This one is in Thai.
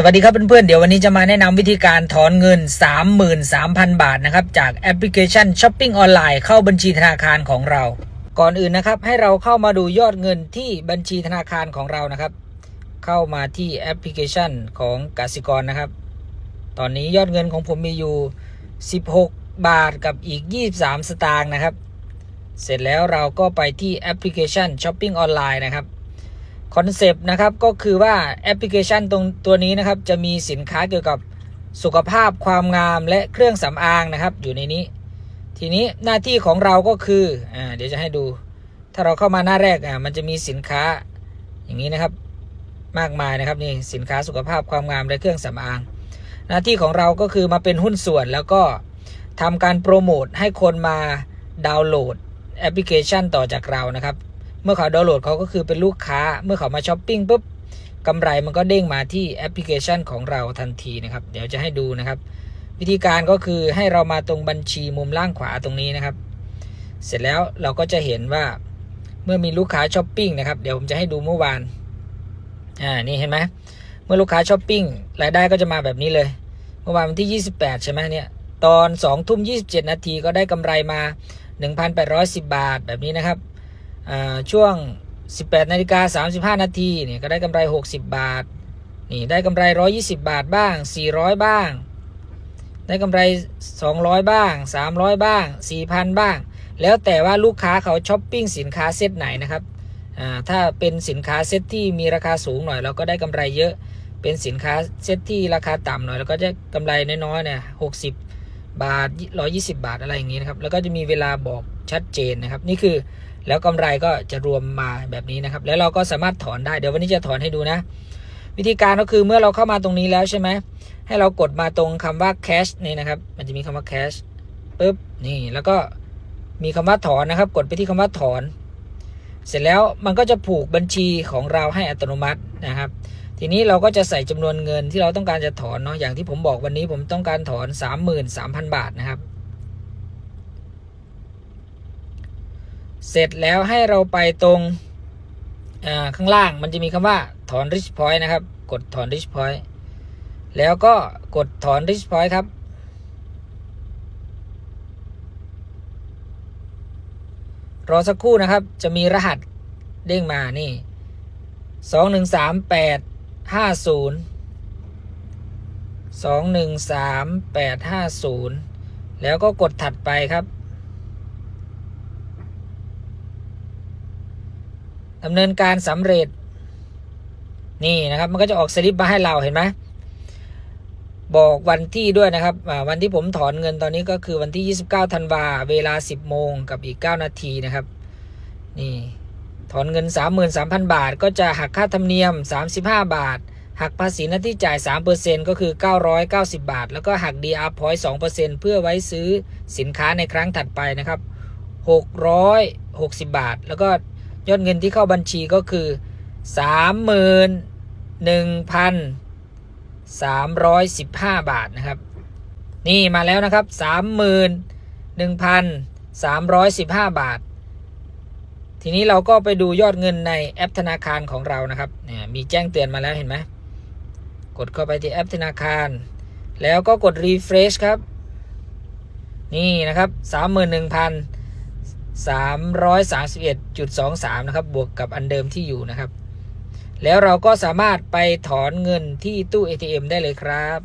สวัสดีครับเพื่อนๆ เดี๋ยววันนี้จะมาแนะนำวิธีการถอนเงิน 33,000 บาทนะครับ จากแอปพลิเคชันช้อปปิ้งออนไลน์เข้าบัญชีธนาคารของเรา ก่อนอื่นนะครับ ให้เราเข้ามาดูยอดเงินที่บัญชีธนาคารของเรานะครับ เข้ามาที่แอปพลิเคชันของกสิกรนะครับ ตอนนี้ยอดเงินของผมมีอยู่ 16 บาทกับอีก 23 สตางค์นะครับ เสร็จแล้วเราก็ไปที่แอปพลิเคชันช้อปปิ้งออนไลน์นะครับ คอนเซปต์นะครับก็คือว่าแอปพลิเคชันตรงตัวนี้นะครับจะมีสินค้าเกี่ยวกับสุขภาพความงามและเครื่องสำอางนะครับอยู่ในนี้ ทีนี้หน้าที่ของเราก็คืออ่าเดี๋ยวจะให้ดู ถ้าเราเข้ามาหน้าแรกอ่ามันจะมีสินค้าอย่างนี้นะครับมากมายนะครับนี่สินค้าสุขภาพความงามและเครื่องสำอาง หน้าที่ของเราก็คือมาเป็นหุ้นส่วนแล้วก็ทำการโปรโมทให้คนมาดาวน์โหลดแอปพลิเคชันต่อจากเรานะครับ มื่อเขาดาวน์โหลดเขาก็คือเป็นลูกค้า เมื่อเขามาช้อปปิ้งปุ๊บกำไรมันก็เด้งมาที่แอปพลิเคชันของเราทันทีนะครับ เดี๋ยวจะให้ดูนะครับ วิธีการก็คือให้เรามาตรงบัญชีมุมล่างขวาตรงนี้นะครับ เสร็จแล้วเราก็จะเห็นว่าเมื่อมีลูกค้าช้อปปิ้งนะครับ เดี๋ยวผมจะให้ดูเมื่อวานอ่านี่เห็นไหมเมื่อลูกค้าช้อปปิ้งรายได้ก็จะมาแบบนี้เลย เมื่อวานวันที่ 28 ใช่ไหมเนี่ยตอน2ทุ่ม27 นาทีก็ได้กำไรมา 1,810 บาทแบบนี้นะครับ ช่วง 18นาฬิกา35 นาทีเนี่ยก็ได้กำไร 60 บาทนี่ได้กำไร 120 บาทบ้าง 400 บ้าง ได้กำไร 200 บ้าง 300 บ้าง 4,000 บ้าง แล้วแต่ว่าลูกค้าเขาช้อปปิ้งสินค้าเซตไหนนะครับถ้าเป็นสินค้าเซตที่มีราคาสูงหน่อยเราก็ได้กำไรเยอะเป็นสินค้าเซตที่ราคาต่ำหน่อยเราก็จะกำไรน้อยๆเนี่ย60บบาท120บาทอะไรอย่างนี้นะครับ แล้วก็จะมีเวลาบอกชัดเจนนะครับ นี่คือ แล้วกำไรก็จะรวมมาแบบนี้นะครับ แล้วเราก็สามารถถอนได้ เดี๋ยววันนี้จะถอนให้ดูนะ วิธีการก็คือเมื่อเราเข้ามาตรงนี้แล้วใช่ไหม ให้เรากดมาตรงคำว่า cash นี่นะครับ มันจะมีคำว่า cash ปุ๊บ นี่ แล้วก็มีคำว่าถอนนะครับ กดไปที่คำว่าถอน เสร็จแล้วมันก็จะผูกบัญชีของเราให้อัตโนมัตินะครับ ทีนี้เราก็จะใส่จำนวนเงินที่เราต้องการจะถอนเนาะ อย่างที่ผมบอกวันนี้ผมต้องการถอน 33,000 บาทนะครับ เสร็จแล้วให้เราไปตรงข้างล่างมันจะมีคำว่าถอน rich point นะครับ กดถอน rich point แล้วก็กดถอน rich point ครับ รอสักครู่นะครับ จะมีรหัสเด้งมานี่สองหนึ่งสามแปดห้าศูนย์สองหนึ่งสามแปดห้าศูนย์แล้วก็กดถัดไปครับ ดำเนินการสำเร็จ นี่นะครับ มันก็จะออกสลิปมาให้เราเห็นไหมบอกวันที่ด้วยนะครับ วันที่ผมถอนเงินตอนนี้ก็คือวันที่ 29ธันวาเวลา 10 โมงกับอีก 9 นาทีนะครับ นี่ ถอนเงิน 33,000 บาท ก็จะหักค่าธรรมเนียม 35 บาท หักภาษีหน้าที่จ่าย 3%ก็คือ 990 บาท แล้วก็หัก DR Point 2%เพื่อไว้ซื้อสินค้าในครั้งถัดไปนะครับ 660 บาท แล้วก็ ยอดเงินที่เข้าบัญชีก็คือ 31,315 บาทนะครับ นี่มาแล้วนะครับ 31,315 บาท ทีนี้เราก็ไปดูยอดเงินในแอปธนาคารของเรานะครับเนี่ยมีแจ้งเตือนมาแล้วเห็นไหมกดเข้าไปที่แอปธนาคาร แล้วก็กด refresh ครับ นี่นะครับ 331.23 นะครับ บวกกับอันเดิมที่อยู่นะครับ แล้วเราก็สามารถไปถอนเงินที่ตู้ ATM ได้เลยครับ